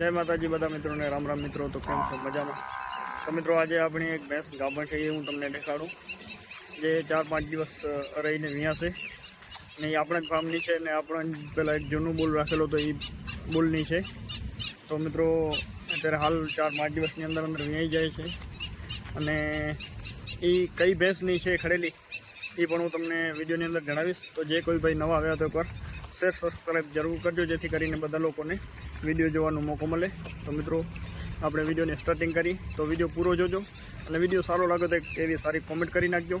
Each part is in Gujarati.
જય માતાજી બધા મિત્રોને, રામ રામ મિત્રો, તો કેમ છો? મજામાં? તો મિત્રો, આજે આપણી એક ભેંસ ગાભણ છે, એ હું તમને દેખાડું. જે ચાર પાંચ દિવસ રહીને વિયાશે ને એ આપણા જ ફાર્મની છે ને આપણે પહેલાં એક જૂનું બુલ રાખેલો તો એ બુલની છે. તો મિત્રો, અત્યારે હાલ ચાર પાંચ દિવસની અંદર અંદર વિયાઈ જાય છે. અને એ કઈ ભેંસની છે ખડેલી એ પણ હું તમને વિડીયોની અંદર જણાવીશ. તો જે કોઈ ભાઈ નવા આવ્યા તો પર શેર સબસ્ક્રાઈબ જરૂર કરજો, જેથી કરીને બધા લોકોને વીડિયો જોવાનો મોકો મળે. તો મિત્રો, આપણે વિડીયોને સ્ટાર્ટિંગ કરી. તો વીડિયો પૂરો જોજો અને વીડિયો સારો લાગે તો એવી સારી કોમેન્ટ કરી નાખજો.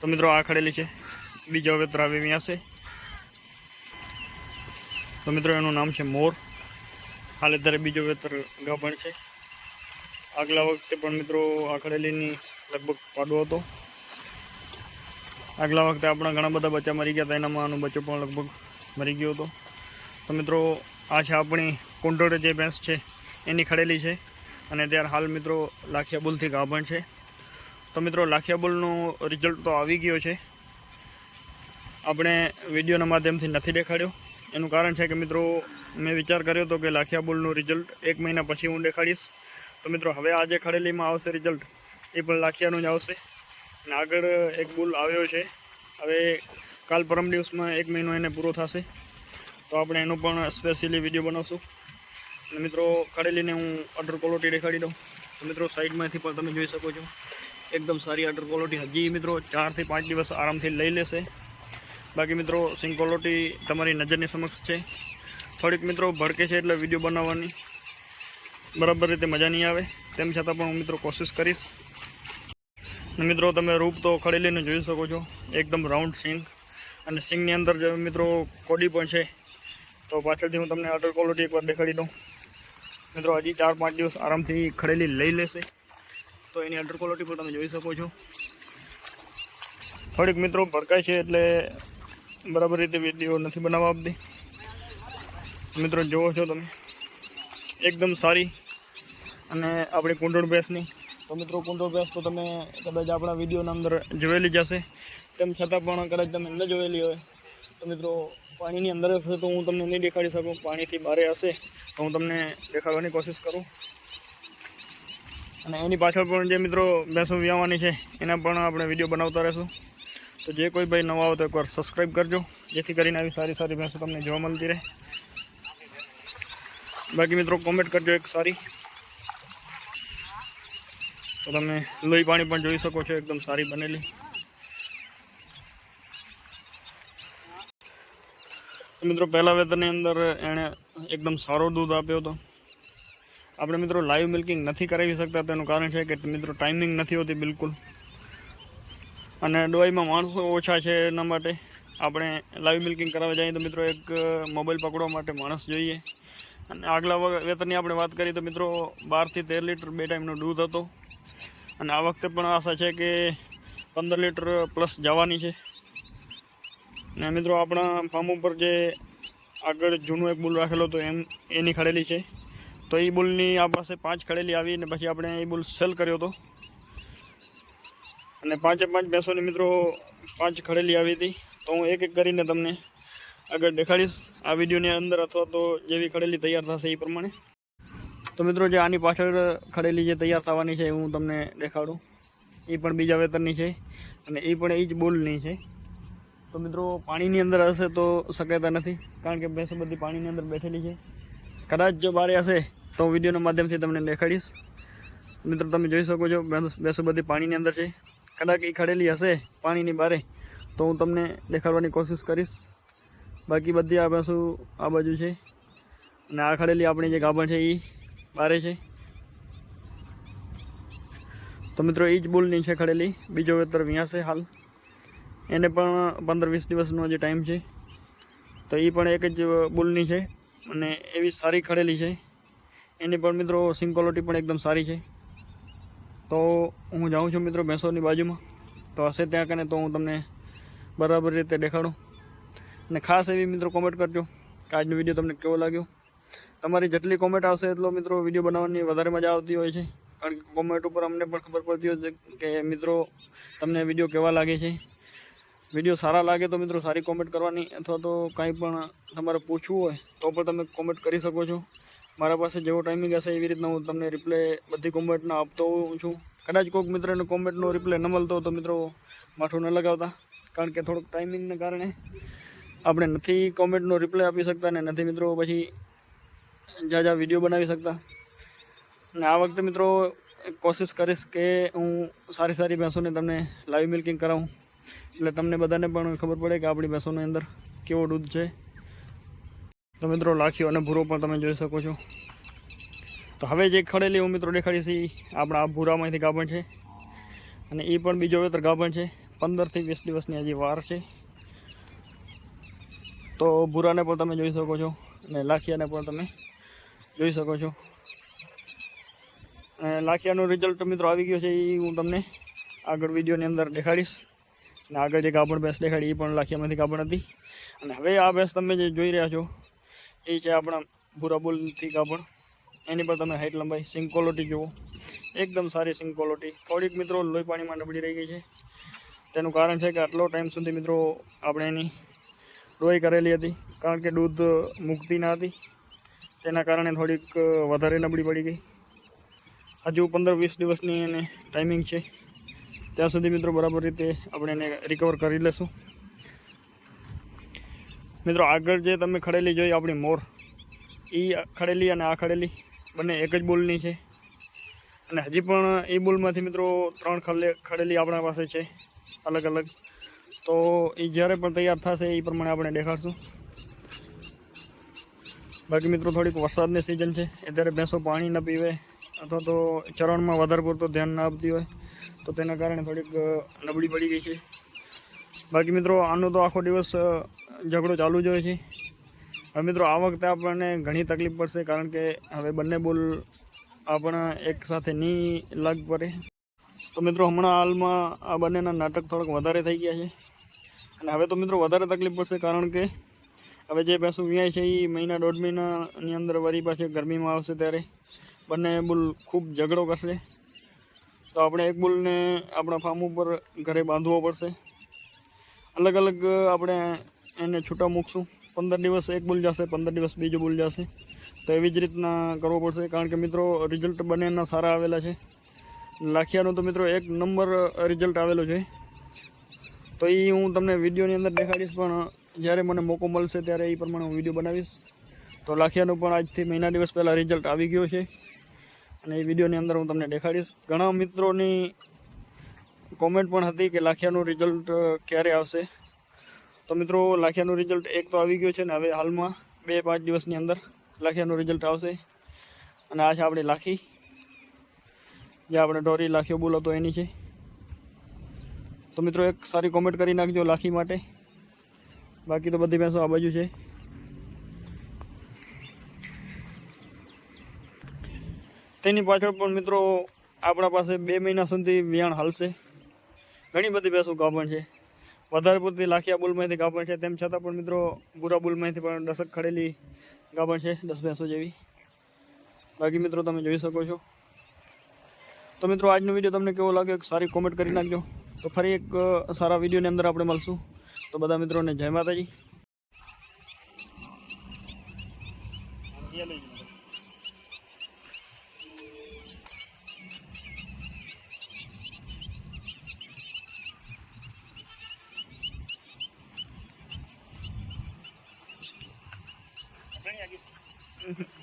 તો મિત્રો, આ ખડેલી છે. બીજો વેતર આવી અહીંયા છે. તો મિત્રો, એનું નામ છે મોર. હાલ અત્યારે બીજો વેતર ગાભણ છે. આગલા વખતે પણ મિત્રો, આ લગભગ પાડો હતો. આગલા વખતે આપણા ઘણા બધા બચ્ચા મરી ગયા હતા. એનામાં આનું બચ્ચો પણ લગભગ મરી ગયો હતો. તો મિત્રો આ છે આપણી કુંડોળ જે ભેંસ છે, એની ખડેલી છે. અને ત્યારે હાલ મિત્રો લાખિયા બુલથી ગાભણ છે. તો મિત્રો લાખિયાબુલનું રિઝલ્ટ તો આવી ગયો છે. આપણે વિડીયોના માધ્યમથી નથી દેખાડ્યો. એનું કારણ છે કે મિત્રો મેં વિચાર કર્યો હતો કે લાખિયા બુલનું રિઝલ્ટ એક મહિના પછી હું દેખાડીશ. તો મિત્રો હવે આજે ખડેલીમાં આવશે રિઝલ્ટ એ પણ લાખિયાનું જ આવશે. અને આગળ એક બુલ આવ્યો છે. હવે કાલ પરમ દિવસમાં એક મહિનો એને પૂરો થશે. તો આપણે એનો પણ સ્પેશિયલી વીડિયો બનાવશું. અને મિત્રો ખડેલીને હું અડર ક્વોલિટી દેખાડી દઉં. તો મિત્રો, સાઈડમાંથી પણ તમે જોઈ શકો છો. એકદમ સારી અડર ક્વોલિટી હજી મિત્રો, ચારથી પાંચ દિવસ આરામથી લઈ લેશે. બાકી મિત્રો સિંગ ક્વોલિટી તમારી નજરની સમક્ષ છે. થોડીક મિત્રો ભડકે છે એટલે વીડિયો બનાવવાની. બરાબર રીતે મજા નહીં આવે. તેમ છતાં પણ હું મિત્રો કોશિશ કરીશ. મિત્રો, તમે રૂપ તો ખડેલીને જોઈ શકો છો. એકદમ રાઉન્ડ સિંગ અને સિંગની અંદર જે મિત્રો કોડી પણ છે. તો પાછળથી હું તમને અટર ક્વોલિટી એકવાર દેખાડી દઉં. મિત્રો, હજી ચાર પાંચ દિવસ આરામથી ખડેલી લઈ લેશે. તો એની અટર ક્વોલિટી પણ તમે જોઈ શકો છો. થોડીક મિત્રો ભડકાય છે એટલે બરાબર રીતે વીડિયો નથી બનાવવા આપતી. મિત્રો જુઓ છો તમે. એકદમ સારી અને આપણી કુંડળ ભેંસની. તો મિત્રો, કુંડળ ભેંસ તો તમે કદાચ આપણા વિડીયોના અંદર જોયેલી જશે તેમ છતાં પણ કદાચ તમે ન જોયેલી હોય. તો મિત્રો પાણીની અંદર હશે તો હું તમને નહીં દેખાડી શકું. પાણીથી બહાર હશે તો હું તમને દેખાડવાની કોશિશ કરું. અને એની પાછળ પણ જે મિત્રો ભેંસો વિયાવાની છે, એના પણ આપણે વીડિયો બનાવતા રહેશું. તો જે કોઈ ભાઈ નવા આવતો એકવાર સબસ્ક્રાઈબ કરજો, જેથી કરીને આવી સારી સારી ભેંસો તમને જોવા મળતી રહે. બાકી મિત્રો કોમેન્ટ કરજો એક સારી. તો તમે લોહી પાણી પણ જોઈ શકો છો, એકદમ સારી બનેલી. મિત્રો, પહેલા વેતરની અંદર એણે એકદમ સારો દૂધ આપ્યો હતો. આપણે મિત્રો લાઈવ મિલ્કિંગ નથી કરાવી શકતા, તેનું કારણ છે કે મિત્રો ટાઈમિંગ નથી હોતી બિલકુલ. અને ડોઈમાં માણસો ઓછા છે એના માટે. આપણે લાઈવ મિલ્કિંગ કરાવવા જઈએ તો મિત્રો, એક મોબાઈલ પકડવા માટે માણસ જોઈએ. અને આગલા વેતરની આપણે વાત કરીએ તો મિત્રો, બારથી તેર લીટર બે ટાઈમનું દૂધ હતો. અને આ વખતે પણ આશા છે કે પંદર લીટર પ્લસ જવાની છે. ને મિત્રો આપણા ફાર્મ ઉપર જે આગળ જૂનું એક બુલ રાખેલો હતો, એમ, એની ખડેલી છે. તો એ બુલની આ પાસે પાંચ ખડેલી આવી ને પછી આપણે એ બુલ સેલ કર્યો હતો. અને પાંચે પાંચ ભેંસોની મિત્રો પાંચ ખડેલી આવી હતી. તો હું એક એક કરીને તમને આગળ દેખાડીશ. આ વિડીયોની અંદર અથવા તો જેવી ખડેલી તૈયાર થશે એ પ્રમાણે. તો મિત્રો જે આની પાછળ ખડેલી જે તૈયાર થવાની છે હું તમને દેખાડું. એ પણ બીજા વેતરની છે અને એ પણ એ જ બોલની છે. તો મિત્રો, પાણીની અંદર હશે તો શક્યતા નથી, કારણ કે ભેંસો બધી પાણીની અંદર બેઠેલી છે. કદાચ જો બારે હશે તો હું વિડીયોના માધ્યમથી તમને દેખાડીશ. મિત્રો, તમે જોઈ શકો છો, ભેંસ- બધી પાણીની અંદર છે. કદાચ એ ખડેલી હશે પાણીની બારે, તો હું તમને દેખાડવાની કોશિશ કરીશ. બાકી બધી આ ભેંસો આ બાજુ છે. અને આ ખડેલી આપણી જે ગાભણ છે એ બારે છે. તો મિત્રો એ જ બોલની છે ખડેલી. બીજો વેતર વ્યાં છે હાલ. એને પણ પંદર વીસ દિવસનો જે ટાઈમ છે, તો એ પણ એક જ બુલની છે અને એવી સારી ખડેલી છે. એની પણ મિત્રો સિંગ ક્વોલિટી પણ એકદમ સારી છે. તો હું જાઉં છું મિત્રો ભેંસોની બાજુમાં. તો હશે ત્યાં કને તો હું તમને બરાબર રીતે દેખાડું. અને ખાસ એવી મિત્રો કોમેન્ટ કરજો કે આજનો વીડિયો તમને કેવો લાગ્યો. તમારી જેટલી કોમેન્ટ આવશે એટલો મિત્રો વીડિયો બનાવવાની વધારે મજા આવતી હોય છે. કારણ કે કોમેન્ટ ઉપર અમને પણ ખબર પડતી હોય છે કે મિત્રો તમને વીડિયો કેવા લાગે છે. વીડિયો સારા લાગે તો મિત્રો સારી કોમેન્ટ કરવાની અથવા તો કાંઈ પણ તમારે પૂછવું હોય તો પણ તમે કોમેન્ટ કરી શકો છો. મારા પાસે જેવો ટાઈમિંગ હશે એવી રીતના હું તમને રિપ્લે બધી કોમેન્ટના આપતો હોઉં છું. કદાચ કોઈક મિત્રને કોમેન્ટનો રિપ્લે ન મળતો તો મિત્રો માથું ન લગાવતા. કારણ કે થોડુંક ટાઈમિંગને કારણે આપણે નથી કોમેન્ટનો રિપ્લે આપી શકતા ને નથી મિત્રો પછી જ્યાં જ્યાં વીડિયો બનાવી શકતા. ને આ વખતે મિત્રો કોશિશ કરીશ કે હું સારી સારી ભેંસોને તમને લાઈવ મિલ્કિંગ કરાવું. એટલે તમને બધાને પણ ખબર પડે કે આપણી ભેંસોની અંદર કેવો દૂધ છે. તો મિત્રો લાખ્યો અને ભૂરો પણ તમે જોઈ શકો છો. તો હવે જે ખડેલી હું મિત્રો દેખાડીશ એ આપણા આ ભૂરામાંથી ગાભણ છે. અને એ પણ બીજો વેતર ગાભણ છે. પંદરથી વીસ દિવસની હજી વાર છે. તો ભૂરાને પણ તમે જોઈ શકો છો અને લાખિયાને પણ તમે જોઈ શકો છો. લાખિયાનું રિઝલ્ટ મિત્રો આવી ગયો છે એ હું તમને આગળ વિડીયોની અંદર દેખાડીશ. અને આગળ જે ગાભણ ભેંસ દેખાડી એ પણ લાખીમાંથી ગાભણ હતી. અને હવે આ ભેંસ તમે જે જોઈ રહ્યા છો, એ છે આપણા ભૂરાબુલથી ગાભણ એની પર તમે હાઈટ લંબાઈ, સિંગ ક્વોલિટી જુઓ. એકદમ સારી સિંગ થોડીક મિત્રો લોહી પાણીમાં નબળી રહી ગઈ છે. તેનું કારણ છે કે આટલો ટાઈમ સુધી મિત્રો આપણે એની ડોઈ કરેલી હતી, કારણ કે દૂધ મૂકતી ના હતી. તેના કારણે થોડીક વધારે નબળી પડી ગઈ. હજુ પંદર વીસ દિવસની એને ટાઈમિંગ છે. ત્યાં સુધી મિત્રો બરાબર રીતે આપણે એને રિકવર કરી લેશું. મિત્રો આગળ જે તમે ખડેલી જોઈ આપણી મોર એ ખડેલી અને આ ખડેલી બંને એક જ બોલની છે. અને હજી પણ એ બોલમાંથી મિત્રો ત્રણ ખડે ખડેલી આપણા પાસે છે અલગ અલગ તો એ જ્યારે પણ તૈયાર થશે એ પ્રમાણે આપણે દેખાડશું. બાકી મિત્રો થોડીક વરસાદની સિઝન છે અત્યારે ભેંસો પાણી ન પીવે અથવા તો ચરણમાં વધારે પૂરતું ધ્યાન ના આપતી હોય. તો તેના કારણે થોડીક નબળી પડી ગઈ છે. બાકી મિત્રો, આનો તો આખો દિવસ ઝઘડો ચાલુ જ હોય છે. હવે મિત્રો, આ વખતે આપણને ઘણી તકલીફ પડશે કારણ કે હવે બંને બોલ આપણા એક સાથે નહીં લાગ પડે. તો મિત્રો, હમણાં હાલમાં આ બંનેના નાટક થોડાક વધારે થઈ ગયા છે. અને હવે તો મિત્રો, વધારે તકલીફ પડશે કારણ કે હવે જે ભેંસો વ્યાય છે એ મહિના દોઢ મહિનાની અંદર વરી પાછી ગરમીમાં આવશે ત્યારે. બંને બુલ ખૂબ ઝઘડો કરશે. તો આપણે એક બુલને આપણા ફાર્મ ઉપર ઘરે બાંધવો પડશે. અલગ અલગ આપણે એને છૂટા મૂકશું. પંદર દિવસ એક બુલ જશે, પંદર દિવસ બીજો બુલ જશે. તો એવી જ રીતના કરવો પડશે, કારણ કે મિત્રો રિઝલ્ટ બંનેના સારા આવેલા છે. લાખિયાનું તો મિત્રો એક નંબર રિઝલ્ટ આવેલો છે. તો એ હું તમને વિડીયોની અંદર દેખાડીશ, પણ જ્યારે મને મોકો મળશે ત્યારે એ પ્રમાણે હું વીડિયો બનાવીશ. તો લાખિયાનું પણ આજથી મહિના દિવસ પહેલાં રિઝલ્ટ આવી ગયો છે. અને એ વિડીયોની અંદર હું તમને દેખાડીશ. ઘણા મિત્રોની કોમેન્ટ પણ હતી કે લાખિયાનું રિઝલ્ટ ક્યારે આવશે. તો મિત્રો, લાખિયાનું રિઝલ્ટ એક તો આવી ગયું છે ને હવે હાલમાં બે પાંચ દિવસની અંદર લાખિયાનું રિઝલ્ટ આવશે. અને આ છે આપણી લાખી. જે આપણે ઢોરી લાખીઓ બોલો તો એની છે. તો મિત્રો, એક સારી કોમેન્ટ કરી નાખજો લાખી માટે. બાકી તો બધી ભેંસો આ બાજુ છે. તેની પાછળ પણ મિત્રો આપણા પાસે બે મહિના સુધી વિયાણ હાલશે. ઘણી બધી ભેંસો ગાભણ છે. વધારે પૂરતી લાખિયા બુલમાંથી ગાભણ છે, તેમ છતાં પણ મિત્રો બુરા બુલમાંથી પણ દસક ખડેલી ગાભણ છે, દસ ભેંસો જેવી. બાકી મિત્રો તમે જોઈ શકો છો. તો મિત્રો આજનો વીડિયો તમને કેવો લાગ્યો સારી કોમેન્ટ કરી નાખજો. તો ફરી એક સારા વિડીયોની અંદર આપણે મળશું. તો બધા મિત્રોને જય માતાજી. mm-hmm.